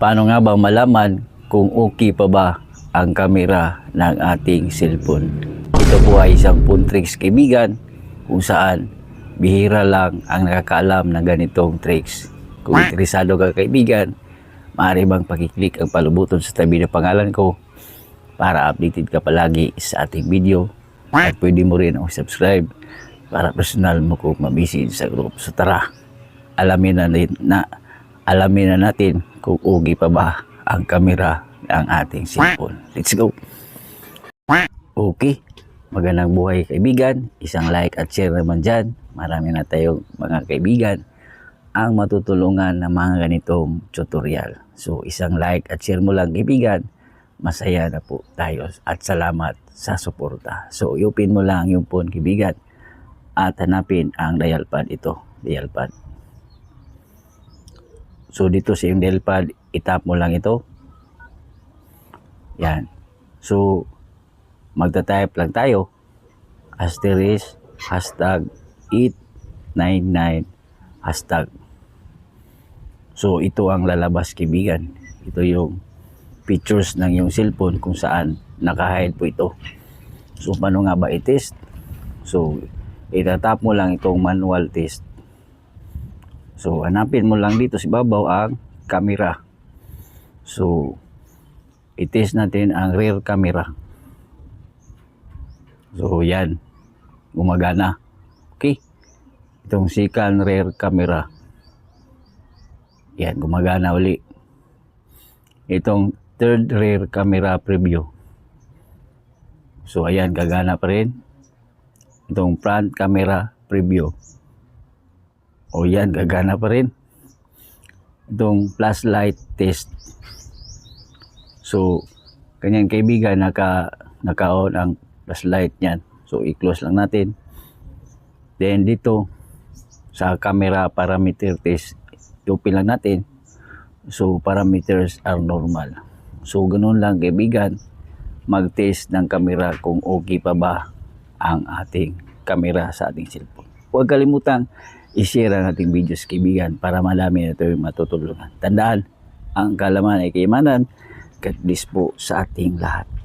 Paano nga ba malaman kung okay pa ba ang kamera ng ating cellphone? Ito po ay isang tricks kaibigan kung saan bihira lang ang nakakaalam ng ganitong tricks. Kung interesado ka kaibigan, maaari bang pakiclick ang palubuton sa tabi ng pangalan ko para updated ka palagi sa ating video at pwede mo rin ang subscribe para personal mo kung mabisid sa group. So tara, alamin na, na alamin na natin kung ugi pa ba ang kamera ng ating cellphone. Let's go! Okay, magandang buhay kaibigan. Isang like at share naman dyan. Marami na tayong mga kaibigan ang matutulungan ng mga ganitong tutorial. So isang like at share mo lang kaibigan, masaya na po tayo at salamat sa suporta. So i-open mo lang yung phone kaibigan at hanapin ang dial pad ito, dial pad. So dito sa dial pad, itap mo lang ito. Yan. So magta-type lang tayo. Asterisk hashtag 899 hashtag. So ito ang lalabas kibigan ito yung pictures ng yung cellphone kung saan nakahide po ito. So paano nga ba i-test? So itatap mo lang itong manual test so hanapin mo lang dito sa babaw ang camera so i-test natin ang rear camera So yan, gumagana. Okay. Itong second rear camera. Yan, gumagana uli. Itong third rear camera preview. So ayan, gagana pa rin. Itong front camera preview. O yan, gagana pa rin. Itong flashlight test. So, kanyang kaibigan, naka, naka-on ang flashlight niyan. So, i-close lang natin. Then, dito, sa camera parameter test, i-open lang natin. So, parameters are normal. So, ganun lang kaibigan, mag-test ng camera kung okay pa ba ang ating camera sa ating cellphone. Huwag kalimutang i-share ang ating videos kaibigan para malami na ito yung matutulungan. Tandaan, ang kalaman ay kaimanan, God bless po sa ating lahat.